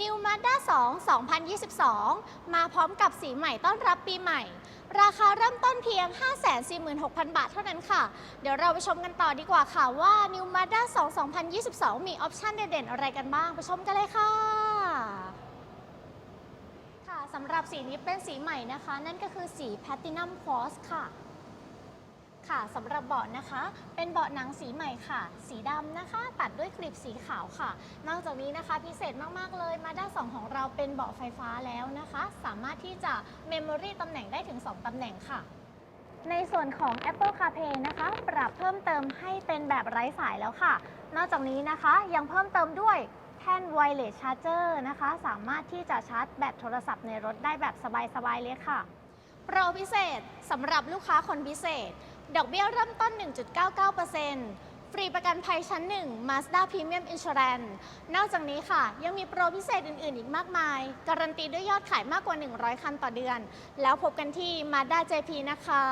New Mazda 2 2022 มาพร้อมกับสีใหม่ต้อนรับปีใหม่ ราคาเริ่มต้นเพียง 546,000 บาทเท่านั้นค่ะ เดี๋ยวเราไปชมกันต่อดีกว่าค่ะว่า New Mazda 2 2022 มีออปชันเด่นๆ อะไรกันบ้าง ไปชมกันเลยค่ะค่ะสำหรับสีนี้เป็นสีใหม่นะคะ นั่นก็คือสี Platinum Quartz ค่ะ ค่ะสำหรับเบาะนะคะ เป็นเบาะหนังสีใหม่ค่ะ สีดำนะคะ ตัดด้วยกลีบสีขาวค่ะ นอกจากนี้นะคะพิเศษมากๆเลยมาด้า2ของเราเป็นเบาะไฟฟ้าแล้วนะคะ สามารถที่จะเมมโมรีตำแหน่งได้ถึง 2ตำแหน่งค่ะ ในส่วนของ Apple CarPlay นะคะ ปรับเพิ่มเติมให้เป็นแบบไร้สายแล้วค่ะ นอกจากนี้นะคะยังเพิ่มเติมด้วยแท่น Wireless Charger นะคะ สามารถที่จะชาร์จแบตโทรศัพท์ในรถได้แบบสบายๆเลยค่ะโปรพิเศษสำหรับลูกค้าคนพิเศษ ดอกเบี้ยเริ่มต้น 1.99%ฟรีประกันภัยชั้น 1 Mazda Premium Insurance นอกจากนี้ค่ะ ยังมีโปรพิเศษอื่น ๆ อีกมากมาย การันตีด้วยยอดขายมากกว่า 100 คันต่อเดือน แล้วพบกันที่ Mazda JP นะคะ